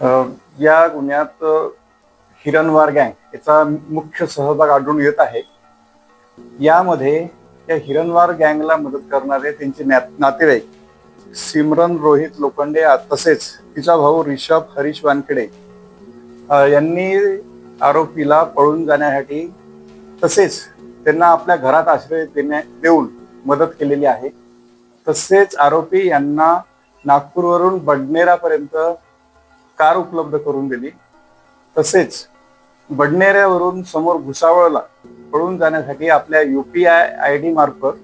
या गुन्ह्यात हिरणवार गँग याचा मुख्य सहभाग आढळून येत आहे. यामध्ये या हिरणवार गँगला मदत करणारे त्यांचे नातेवाईक सिमरन रोहित लोखंडे तसेच तिचा भाऊ रिषभ हरीश वानखेडे यांनी आरोपीला पळून जाण्यासाठी तसेच त्यांना आपल्या घरात आश्रय देण्या देऊन मदत केलेली आहे. तसेच आरोपी यांना नागपूरवरून बडनेरापर्यंत कार उपलब्ध करून दिली. तसेच बडनेऱ्यावरून समोर भुसावळला पळून जाण्यासाठी आपल्या युपीआय आय डी मार्फत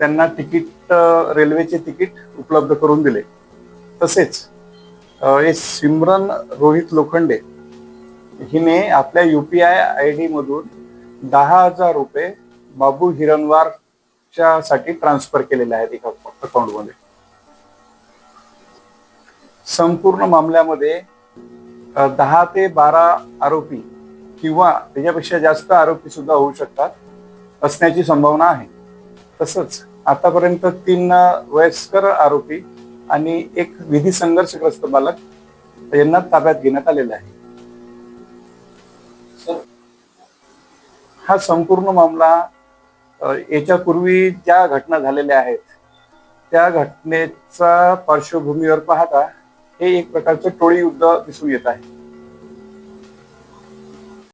त्यांना तिकीट रेल्वेचे तिकीट उपलब्ध करून दिले. तसेच हे सिमरन रोहित लोखंडे हिने आपल्या युपीआय आय डी मधून दहा हजार रुपये बाबू हिरणवारच्या साठी ट्रान्सफर केलेले आहेत एका अकाउंटमध्ये संपूर्ण मामल्यामध्ये दहा ते बारा आरोपी किंवा त्याच्यापेक्षा जास्त आरोपी सुद्धा होऊ शकतात असण्याची संभावना आहे. तसंच आतापर्यंत तीन वयस्कर आरोपी आणि एक विधी संघर्षग्रस्त बालक यांना ताब्यात घेण्यात आलेला आहे. हा संपूर्ण मामला याच्यापूर्वी ज्या घटना झालेल्या आहेत त्या घटनेचा पार्श्वभूमीवर पाहता हे एक प्रकारचं टोळी युद्ध दिसून येत आहे.